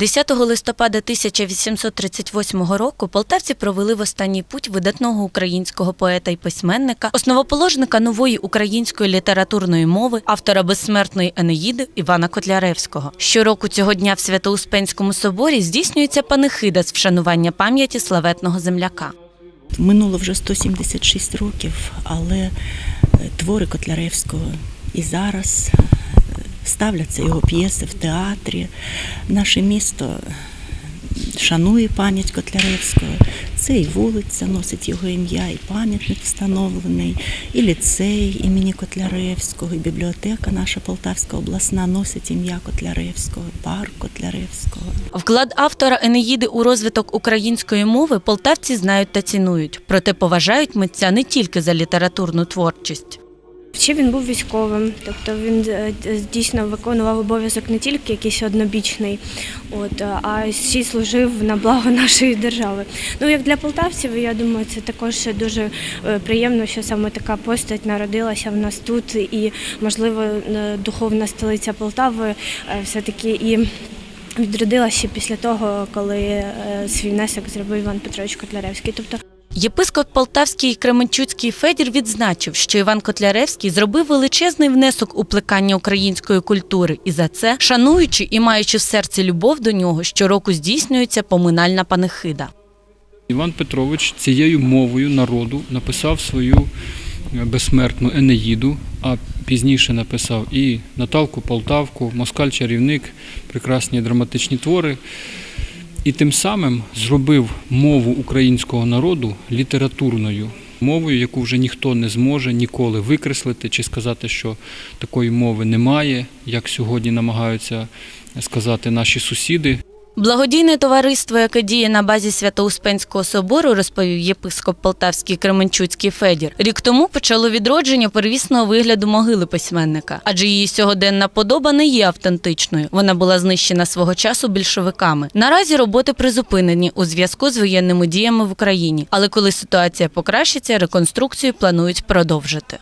10 листопада 1838 року полтавці провели в останній путь видатного українського поета і письменника, основоположника нової української літературної мови, автора безсмертної Енеїди Івана Котляревського. Щороку цього дня в Свято-Успенському соборі здійснюється панихида з вшанування пам'яті славетного земляка. Минуло вже 176 років, але е, твори Котляревського і зараз ставляться його п'єси в театрі. Наше місто шанує пам'ять Котляревського. Це і вулиця носить його ім'я, і пам'ятник встановлений, і ліцей імені Котляревського, і бібліотека наша Полтавська обласна носить ім'я Котляревського, парк Котляревського. Вклад автора Енеїди у розвиток української мови полтавці знають та цінують, проте поважають митця не тільки за літературну творчість. Ще він був військовим, тобто він е, дійсно виконував обов'язок не тільки якийсь однобічний, от, а ще й служив на благо нашої держави. Ну, як для полтавців, я думаю, це також дуже е, приємно, що саме така постать народилася в нас тут, і, можливо, е, духовна столиця Полтави е, все-таки і відродилася після того, коли е, свій внесок зробив Іван Петрович Котляревський. Тобто Єпископ Полтавський Кременчуцький Федір відзначив, що Іван Котляревський зробив величезний внесок у плекання української культури, і за це, шануючи і маючи в серці любов до нього, щороку здійснюється поминальна панихида. Іван Петрович цією мовою народу написав свою е, безсмертну Енеїду, а пізніше написав і Наталку Полтавку, Москаль чарівник, прекрасні драматичні твори. І тим самим зробив мову українського народу літературною мовою, яку вже ніхто не зможе ніколи викреслити чи сказати, що такої мови немає, як сьогодні намагаються сказати наші сусіди. Благодійне товариство, яке діє на базі Свято-Успенського собору, розповів єпископ Полтавський Кременчуцький Федір. Рік тому почало відродження первісного вигляду могили письменника, адже її сьогоденна подоба не є автентичною. Вона була знищена свого часу більшовиками. Наразі роботи призупинені у зв'язку з воєнними діями в Україні. Але коли ситуація покращиться, реконструкцію планують продовжити.